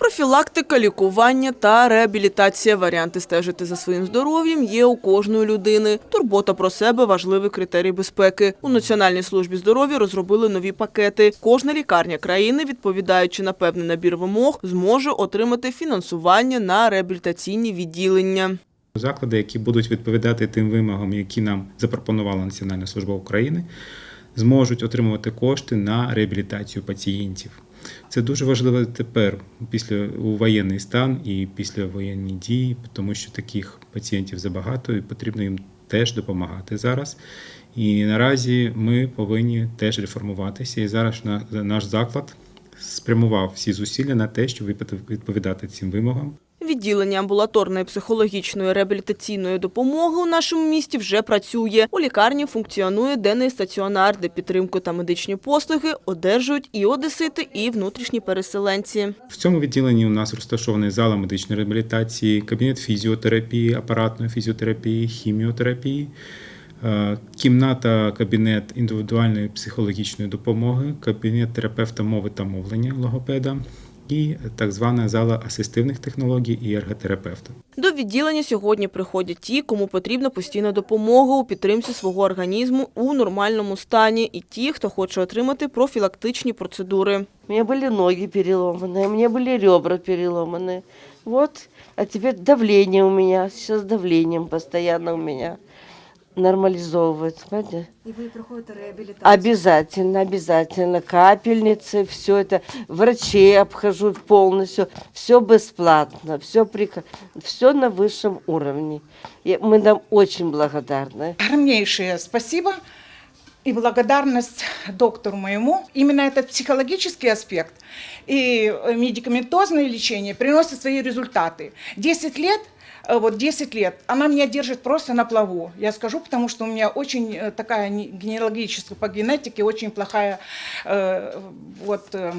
Профілактика, лікування та реабілітація. Варіанти стежити за своїм здоров'ям є у кожної людини. Турбота про себе важливий критерій безпеки. У Національній службі здоров'я розробили нові пакети. Кожна лікарня країни, відповідаючи на певний набір вимог, зможе отримати фінансування на реабілітаційні відділення. Заклади, які будуть відповідати тим вимогам, які нам запропонувала Національна служба України, зможуть отримувати кошти на реабілітацію пацієнтів. Це дуже важливо тепер, після у воєнний стан і після воєнні дії, тому що таких пацієнтів забагато і потрібно їм теж допомагати зараз. І наразі ми повинні теж реформуватися. І зараз наш заклад спрямував всі зусилля на те, щоб відповідати цим вимогам. Відділення амбулаторної психологічної реабілітаційної допомоги у нашому місті вже працює. У лікарні функціонує денний стаціонар, де підтримку та медичні послуги одержують і одесити, і внутрішні переселенці. В цьому відділенні у нас розташований зала медичної реабілітації, кабінет фізіотерапії, апаратної фізіотерапії, хіміотерапії, е, кімната, кабінет індивідуальної психологічної допомоги, кабінет терапевта мови та мовлення логопеда і так звана зала асистивних технологій і ерготерапевта. До відділення сьогодні приходять ті, кому потрібна постійна допомога у підтримці свого організму у нормальному стані, і ті, хто хоче отримати профілактичні процедури. У меня были ноги переломанные, у меня были ребра переломанные. Вот, а теперь давление у меня, сейчас давлением постоянно у меня нормализовывается, понимаете? І ви проходите реабілітацію. Обязательно, обязательно. Капельницы, все это. Врачей обхожу полностью. Все бесплатно, все, все на высшем уровне. И мы нам очень благодарны. огромнейшее спасибо и благодарность доктору моему. Именно этот психологический аспект и э, медикаментозное лечение приносит свои результаты. 10 лет э, вот 10 лет, она меня держит просто на плаву. Я скажу, потому что у меня очень э, такая не- генеалогическая по генетике очень плохая э, вот э,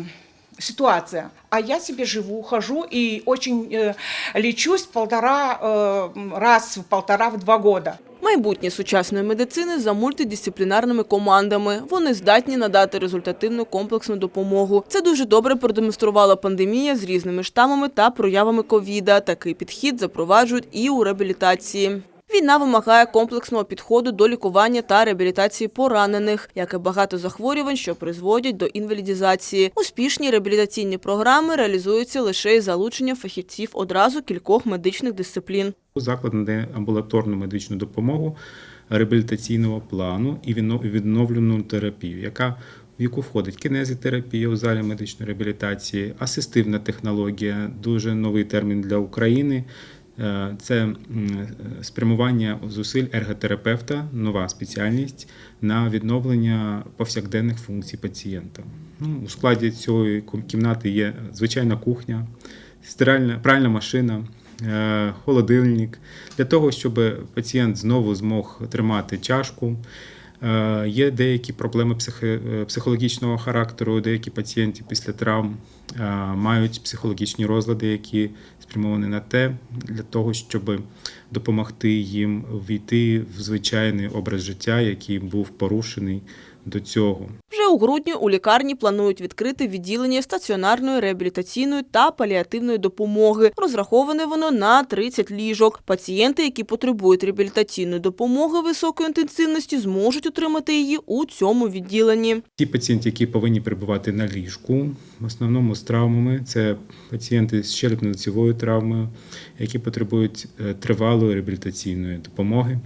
ситуация. А я себе живу, хожу и очень э, лечусь полтора э, раз в полтора в два года. Майбутнє сучасної медицини за мультидисциплінарними командами. Вони здатні надати результативну комплексну допомогу. Це дуже добре продемонструвала пандемія з різними штамами та проявами ковіда. Такий підхід запроваджують і у реабілітації. Війна вимагає комплексного підходу до лікування та реабілітації поранених, як і багато захворювань, що призводять до інвалідізації. Успішні реабілітаційні програми реалізуються лише із залученням фахівців одразу кількох медичних дисциплін. Заклад надає амбулаторну медичну допомогу реабілітаційного плану і відно- відновлену терапію, яка в яку входить кінезітерапія у залі медичної реабілітації, асистивна технологія, дуже новий термін для України. Е, Це е, спрямування зусиль ерготерапевта, нова спеціальність на відновлення повсякденних функцій пацієнта. Ну, у складі цієї кімнати є звичайна кухня, стиральна пральна машина, е, холодильник для того, щоб пацієнт знову змог тримати чашку. Е, Є деякі проблеми е, психологічного характеру. Деякі пацієнти після травм е, мають психологічні розлади, які спрямовані на те, для того, щоб допомогти їм війти в звичайний образ життя, який був порушений до цього. У грудні у лікарні планують відкрити відділення стаціонарної реабілітаційної та паліативної допомоги. Розраховане воно на 30 ліжок. Пацієнти, які потребують реабілітаційної допомоги високої інтенсивності, зможуть отримати її у цьому відділенні. Ті пацієнти, які повинні перебувати на ліжку, в основному з травмами, це пацієнти з черепно-лицевою травмою, які потребують е, тривалої реабілітаційної допомоги.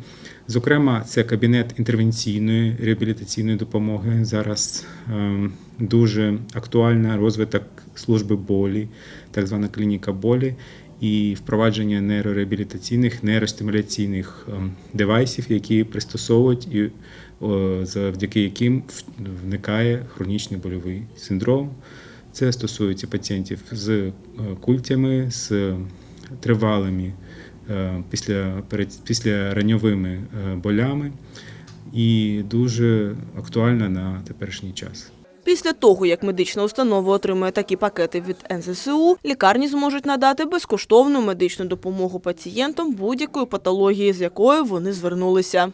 Зокрема, це кабінет інтервенційної реабілітаційної допомоги. Зараз ем, дуже актуальна розвиток служби болі, так звана клініка болі. І впровадження нейрореабілітаційних, нейростимуляційних ем, девайсів, які пристосовують і завдяки яким вникає хронічний больовий синдром. Це стосується пацієнтів з е, культями, з тривалими е, після, перед- післяраньовими е, болями і дуже актуальна на теперішній час. Після того, як медична установа отримає такі пакети від НЗСУ, лікарні зможуть надати безкоштовну медичну допомогу пацієнтам будь-якої патології, з якою вони звернулися.